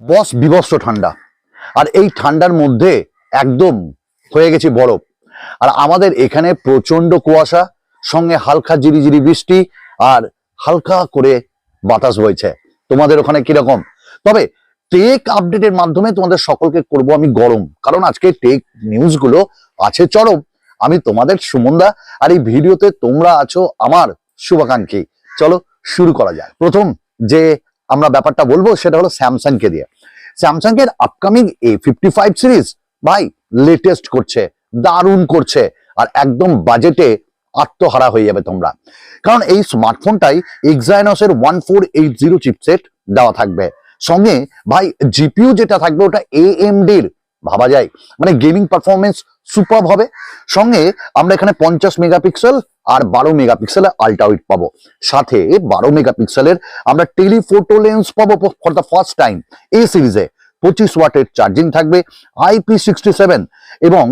বস বিভৎস ঠান্ডা। আর এই ঠান্ডার মধ্যে একদম হয়ে গেছে বরফ। আর আমাদের এখানে প্রচণ্ড কুয়াশা, সঙ্গে হালকা জিরিজিরি বৃষ্টি আর হালকা করে বাতাস বইছে। তোমাদের ওখানে কীরকম? তবে টেক আপডেটের মাধ্যমে তোমাদের সকলকে করব আমি গরম। কারণ আজকে টেক নিউজগুলো আছে চরম। আমি তোমাদের সুমন্দা আর এই ভিডিওতে তোমরা আছো আমার শুভাকাঙ্ক্ষী। চলো শুরু করা যায় প্রথম যে আমরা ব্যাপারটা বলব, সেটা হলো স্যামসাংকে দিয়ে। স্যামসাং এর upcoming A fifty five series ভাই লেটেস্ট করছে, দারুণ করছে, আর একদম বাজেটে আত্মহারা হয়ে যাবে তোমরা। কারণ এই স্মার্টফোনটাই এক্সাইনসের one four eight zero chipset দেওয়া থাকবে। সঙ্গে ভাই জিপিও যেটা থাকবে, ওটা এএমডির ভাবা যায়। মানে গেমিং পারফরমেন্স সুপার হবে। সঙ্গে আমরা এখানে পঞ্চাশ মেগাপিক্সেল আর বারো মেগাপিক্সেল আল্ট্রাউইট পাবো। সাথে বারো মেগাপিক্সেলের আমরা টেলিফোটো লেন্স পাবো ফর দ্য ফার্স্ট টাইম এই সিরিজে পঁচিশ ওয়াটের চার্জিং থাকবে আইপি সিক্সটি সেভেন এবং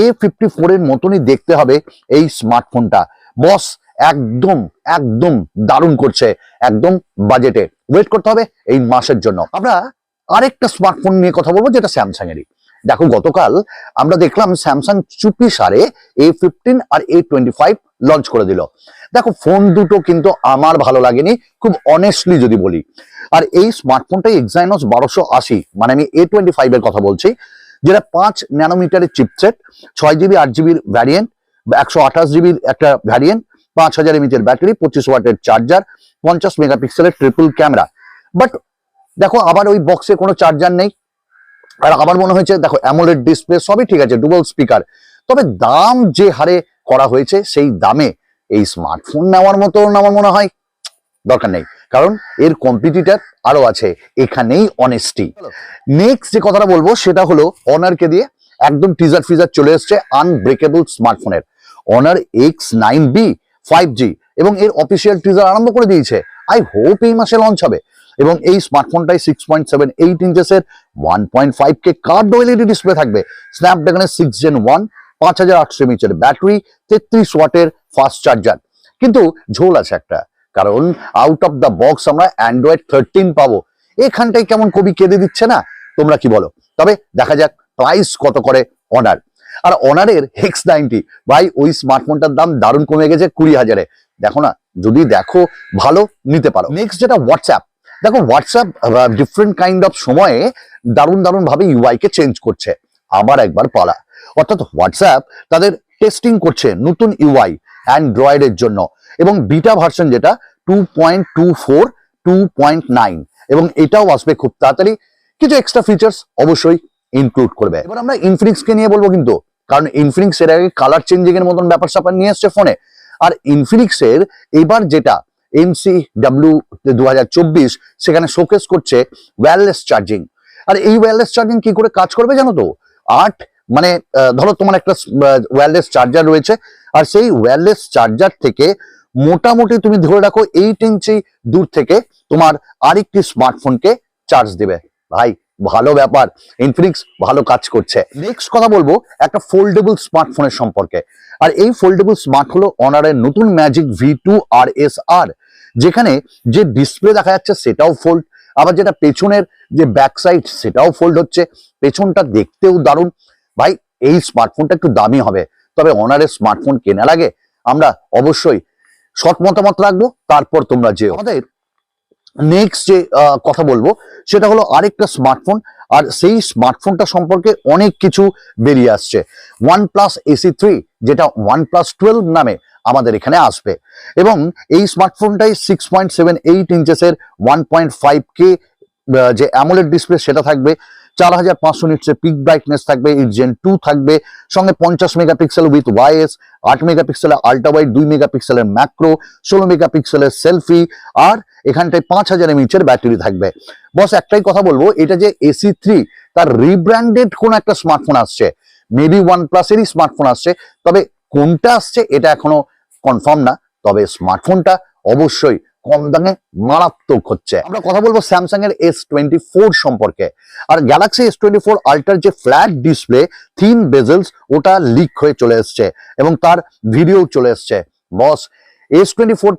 এ ফিফটি ফোরের মতনই দেখতে হবে এই স্মার্টফোনটা বস একদম একদম দারুণ করছে, একদম বাজেটে ওয়েট করতে হবে এই মাসের জন্য। আমরা আরেকটা স্মার্টফোন নিয়ে কথা বলব, যেটা স্যামসাং এরই দেখো, গতকাল আমরা দেখলাম স্যামসাং চুপি সারে এ ফিফটিন আর এ টোয়েন্টি ফাইভ লঞ্চ করে দিল। দেখো ফোন দুটো কিন্তু আমার ভালো লাগেনি, খুব অনেস্টলি যদি বলি। আর এই স্মার্টফোনটা এক্সাইনস বারোশো আশি মানে আমি এ টোয়েন্টি ফাইভ এর কথা বলছি, যেটা পাঁচ ন্যানোমিটারের চিপসেট ছয় জিবি আট জিবির ভ্যারিয়েন্ট একশো আঠাশ জিবির একটা ভ্যারিয়েন্ট পাঁচ হাজার এমএচের ব্যাটারি পঁচিশ ওয়াটের চার্জার পঞ্চাশ মেগাপিক্সেলের ট্রিপল ক্যামেরা বাট দেখো, আবার ওই বক্সে কোনো চার্জার নেই আর আমার মনে হয়েছে, দেখো অ্যামোলেড ডিসপ্লে সবই ঠিক আছে ডুবল স্পিকার তবে দাম যে হারে করা হয়েছে, সেই দামে এই স্মার্টফোন নেওয়ার মতো আমার মনে হয় দরকার নেই। কারণ এর কম্পিটিটার আরও আছে, এখানেই অনেস্টি নেক্সট যে কথাটা বলব, সেটা হলো অনারকে দিয়ে একদম টিজার ফিজার চলে এসছে আনব্রেকেবল স্মার্টফোনের Honor X nine B five G এবং এর অফিসিয়াল টিজার আরম্ভ করে দিয়েছে। আই হোপ এই মাসে লঞ্চ হবে। এবং এই স্মার্টফোনটাই six point seven eight ইঞ্চেসের one point five K curved OLED display থাকবে। স্ন্যাপড্রাগনের সিক্স জেন ওয়ান পাঁচ হাজার আটশো এমএচের ব্যাটারি তেত্রিশ ওয়াটের ফাস্ট চার্জার কিন্তু ঝোল আছে একটা, কারণ আউট অফ দ্য বক্স আমরা অ্যান্ড্রয়েড থার্টিন পাবো। এখানটাই কেমন কবি কেঁদে দিচ্ছে না? তোমরা কি বলো? তবে দেখা যাক প্রাইস কত করে অনার আর অনারের হেক্স নাইনটি ভাই, ওই স্মার্টফোনটার দাম দারুণ কমে গেছে কুড়ি হাজারে। দেখো না, যদি দেখো, ভালো, নিতে পারো। নেক্সট যেটা হোয়াটসঅ্যাপ দেখো হোয়াটসঅ্যাপ ডিফারেন্ট কাইন্ড অফ সময়ে দারুণ দারুণ ভাবে ইউআই কে চেঞ্জ করছে। আবার একবার পালা। অর্থাৎ হোয়াটসঅ্যাপ তাদের টেস্টিং করছে নতুন ইউআই অ্যান্ড্রয়েডের জন্য এবং বিটা ভার্সন যেটা two point two four two point nine এবং এটাও আসবে খুব তাড়াতাড়ি। কিছু এক্সট্রা ফিচার্স অবশ্যই ইনক্লুড করবে। এবার আমরা ইনফিনিক্স কে নিয়ে বলব কিন্তু, কারণ ইনফিনিক্স এর আগে কালার চেঞ্জিং এর মতন ব্যাপার স্যাপার নিয়ে এসছে ফোনে আর ইনফিনিক্স এর এবার যেটা এমসি ডাব্লিউ দু সেখানে শোকেস করছে ওয়্যারলেস চার্জিং আর এই ওয়্যারলেস চার্জিং কি করে কাজ করবে জানো তো? আট মানে ধরো তোমার একটা ওয়্যারলেস চার্জার রয়েছে, আর সেই ওয়্যারলেস চার্জার থেকে মোটামুটি তুমি ধরে রাখো এইট ইঞ্চি দূর থেকে তোমার আরেকটি স্মার্টফোনকে চার্জ দেবে। ভাই ভালো ব্যাপার ইনফিনিক্স ভালো কাজ করছে। নেক্সট কথা বলব, একটা ফোল্ডেবল স্মার্টফোনের সম্পর্কে। আর এই ফোল্ডেবল স্মার্ট হলো অনারের নতুন Magic V two R S R যেখানে যে ডিসপ্লে দেখা যাচ্ছে সেটাও ফোল্ড আবার যেটা পেছনের যে ব্যাক সাইড সেটাও ফোল্ড হচ্ছে। পেছনটা দেখতেও দারুণ। ভাই, এই স্মার্টফোনটা একটু দামি হবে, তবে অনারের স্মার্টফোন কেনার আগে আমরা অবশ্যই সৎ মতামত রাখব, তারপর তোমরা যে আমাদের নেক্সট যে কথা বলব, সেটা হলো আরেকটা স্মার্টফোন আর সেই স্মার্টফোনটা সম্পর্কে অনেক কিছু বেরিয়ে আসছে। ওয়ান প্লাস এসি থ্রি যেটা ওয়ান প্লাস টুয়েলভ নামে আমাদের এখানে আসবে। এবং এই স্মার্টফোনটাই সিক্স পয়েন্ট সেভেন এইট ইঞ্চেসের ওয়ান পয়েন্ট ফাইভ কে যে অ্যামোলেড ডিসপ্লে সেটা থাকবে। চার হাজার পাঁচশো নিটসের পিক ব্রাইটনেস থাকবে, এই জেন টু থাকবে। সঙ্গে পঞ্চাশ মেগাপিক্সেল উইথ ওয়াইএস আট মেগাপিক্সেলের আল্ট্রা ওয়াইড দুই মেগাপিক্সেলের ম্যাক্রো ষোলো মেগাপিক্সেলের সেলফি আর এখানটায় পাঁচ হাজার এমএইচের ব্যাটারি থাকবে। বস একটাই কথা বলব, এটা যে এসি থ্রি তার রিব্র্যান্ডেড কোন একটা স্মার্টফোন আসছে। মেবি ওয়ান প্লাসেরই স্মার্টফোন আসছে, তবে কোনটা আসছে এটা এখনও কনফার্ম না, তবে স্মার্টফোনটা অবশ্যই কম দামে মারাত্মক হচ্ছে। আমরা কথা বলব স্যামসাং এর এস টোয়েন্টি ফোর সম্পর্কে। আর গ্যালাক্সি এস টোয়েন্টি ফোর আল্ট্রার যে ফ্ল্যাট ডিসপ্লে থিন বেজেলস ওটা লিক হয়ে চলে এসছে এবং তার ভিডিও চলে এসছে। Boss S twenty four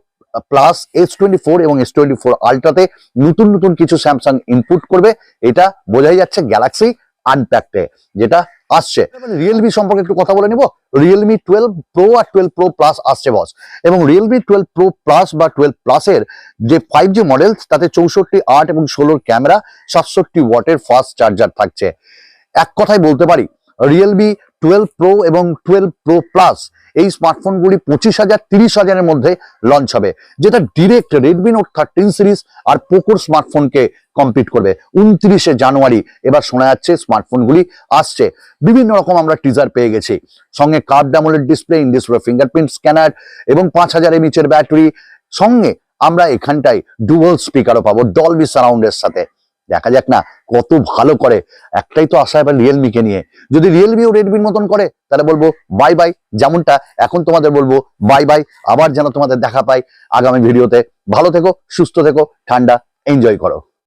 plus S twenty four এবং এস টোয়েন্টি ফোর আলট্রাতে নতুন নতুন কিছু স্যামসাং ইনপুট করবে। এটা বোঝাই যাচ্ছে গ্যালাক্সি আনপ্যাকটে যেটা আসছে। রিয়েলমি সম্পর্কে একটু কথা বলে নিব। রিয়েলমি টুয়েলভ প্রো আর টুয়েলভ প্রো প্লাস আসছে বস এবং রিয়েলমি টুয়েলভ প্রো প্লাস বা টুয়েলভ প্লাসের যে ফাইভ জি মডেল তাতে চৌষট্টি আট এবং ষোলোর ক্যামেরা সাতষট্টি ওয়াটের ফাস্ট চার্জার থাকছে। এক কথায় বলতে পারি রিয়েলমি টুয়েলভ প্রো এবং টুয়েলভ প্রো প্লাস এই স্মার্টফোনগুলি পঁচিশ হাজার, তিরিশ হাজারের মধ্যে লঞ্চ হবে, যেটা direct Redmi note thirteen series আর পোকোর স্মার্টফোনকে কমপ্লিট করবে। উনত্রিশে জানুয়ারি, এবার শোনা যাচ্ছে স্মার্টফোনগুলি আসছে। বিভিন্ন রকম আমরা টিজার পেয়ে গেছি। সঙ্গে curved AMOLED display in display fingerprint scanner এবং পাঁচ হাজার এমএচের ব্যাটারি সঙ্গে আমরা এখানটায় ডুয়াল স্পিকারও পাবো ডলবি সারাউন্ডের সাথে। দেখা যাক না, কত ভালো করে। একটাই তো আশা এবার রিয়েলমিকে নিয়ে। যদি রিয়েলমি ও রেডমির মতন করে, তাহলে বলব বাই বাই যেমনটা এখন তোমাদের বলব বাই বাই আবার যেন তোমাদের দেখা পাই আগামী ভিডিওতে ভালো থেকো, সুস্থ থেকো, ঠান্ডা এনজয় করো।